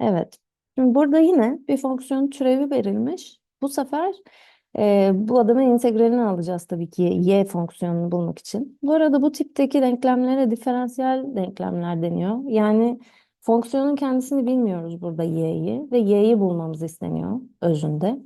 Evet. Şimdi burada yine bir fonksiyon türevi verilmiş. Bu sefer e, bu adamın integralini alacağız tabii ki y fonksiyonunu bulmak için. Bu arada bu tipteki denklemlere diferansiyel denklemler deniyor. Yani fonksiyonun kendisini bilmiyoruz burada y'yi ve y'yi bulmamız isteniyor özünde.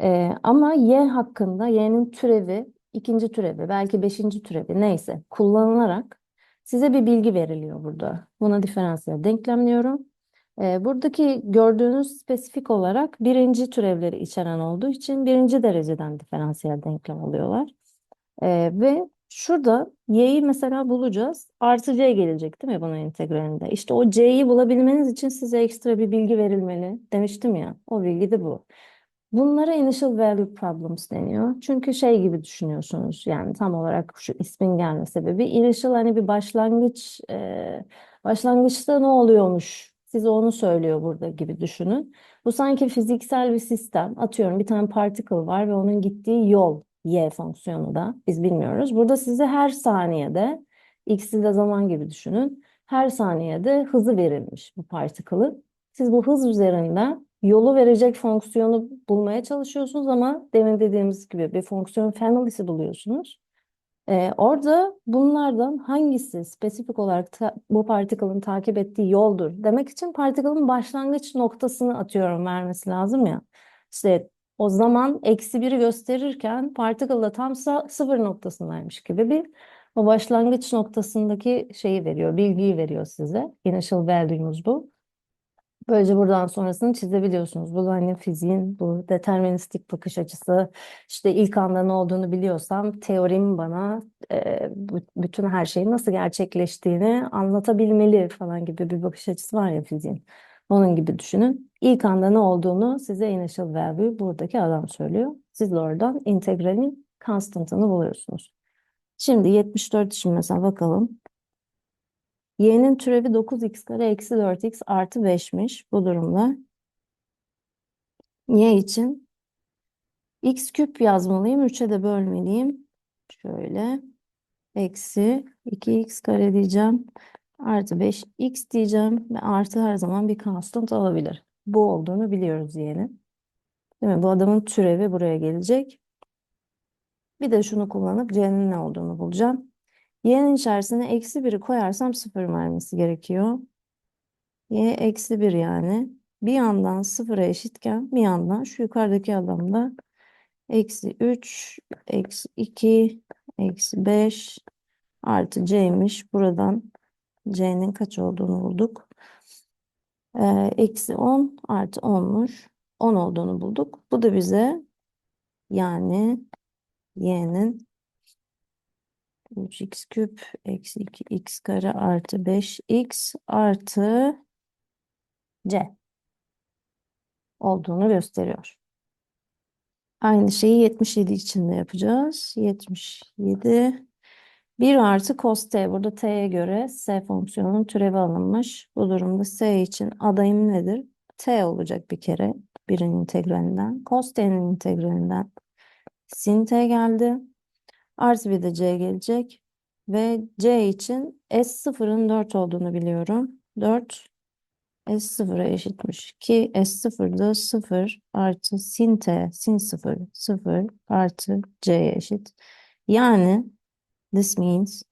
E, ama y hakkında y'nin türevi, ikinci türevi, belki beşinci türevi neyse kullanılarak size bir bilgi veriliyor burada. Buna diferansiyel denklem diyorum. E, buradaki gördüğünüz spesifik olarak birinci türevleri içeren olduğu için birinci dereceden diferansiyel denklem oluyorlar. E, ve şurada y'yi mesela bulacağız. Artı c gelecek değil mi bunun integralinde? İşte o c'yi bulabilmeniz için size ekstra bir bilgi verilmeli demiştim ya. O bilgi de bu. Bunlara initial value problems deniyor. Çünkü şey gibi düşünüyorsunuz yani tam olarak şu ismin gelme sebebi initial hani bir başlangıç e, başlangıçta ne oluyormuş size onu söylüyor burada gibi düşünün. Bu sanki fiziksel bir sistem. Atıyorum bir tane particle var ve onun gittiği yol y fonksiyonu da biz bilmiyoruz. Burada size her saniyede x'i de zaman gibi düşünün. Her saniyede hızı verilmiş bu particle'ın. Siz bu hız üzerinden yolu verecek fonksiyonu bulmaya çalışıyorsunuz ama demin dediğimiz gibi bir fonksiyon family'si buluyorsunuz. Ee, orada bunlardan hangisi spesifik olarak ta- bu particle'ın takip ettiği yoldur demek için particle'ın başlangıç noktasını atıyorum vermesi lazım ya. İşte o zaman eksi biri gösterirken particle da tam sıfır noktasındaymış gibi bir o başlangıç noktasındaki şeyi veriyor, bilgiyi veriyor size. Initial value'umuz bu. Böylece buradan sonrasını çizebiliyorsunuz. Bu hani fiziğin bu deterministik bakış açısı. İşte ilk anda ne olduğunu biliyorsam teorim bana e, bütün her şeyin nasıl gerçekleştiğini anlatabilmeli falan gibi bir bakış açısı var ya fiziğin. Onun gibi düşünün. İlk anda ne olduğunu size initial value buradaki adam söylüyor. Siz de oradan integralin constant'ını buluyorsunuz. Şimdi 74 için mesela bakalım. Y'nin türevi 9x kare eksi 4x artı 5'miş bu durumda. Y için x küp yazmalıyım. 3'e de bölmeliyim. Şöyle. Eksi 2x kare diyeceğim. Artı 5x diyeceğim. Ve artı her zaman bir constant olabilir. Bu olduğunu biliyoruz y'nin. Değil mi? Bu adamın türevi buraya gelecek. Bir de şunu kullanıp c'nin ne olduğunu bulacağım. Y'nin içerisine eksi 1'i koyarsam 0 vermesi gerekiyor. Y eksi 1 yani. Bir yandan sıfıra eşitken bir yandan şu yukarıdaki adamda eksi 3, eksi 2, eksi 5 artı c'ymiş. Buradan c'nin kaç olduğunu bulduk. Ee, eksi 10 artı 10'muş. 10 olduğunu bulduk. Bu da bize yani y'nin 3x küp eksi 2x kare artı 5x artı c olduğunu gösteriyor. Aynı şeyi 77 için de yapacağız. 77 1 artı cos t. Burada t'ye göre s fonksiyonunun türevi alınmış. Bu durumda s için adayım nedir? t olacak bir kere. Birin integralinden. Cos t'nin integralinden sin t geldi. Artı bir de c gelecek. Ve c için s0'ın 4 olduğunu biliyorum. 4 S0'a eşitmiş ki S0'da 0 artı sin t sin 0 0 artı c'ye eşit. Yani this means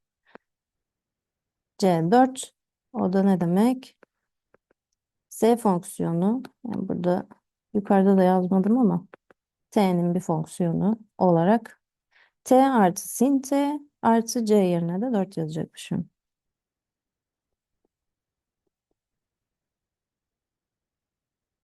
C4 o da ne demek? S fonksiyonu yani burada yukarıda da yazmadım ama t'nin bir fonksiyonu olarak t artı sin t artı c yerine de 4 yazacakmışım.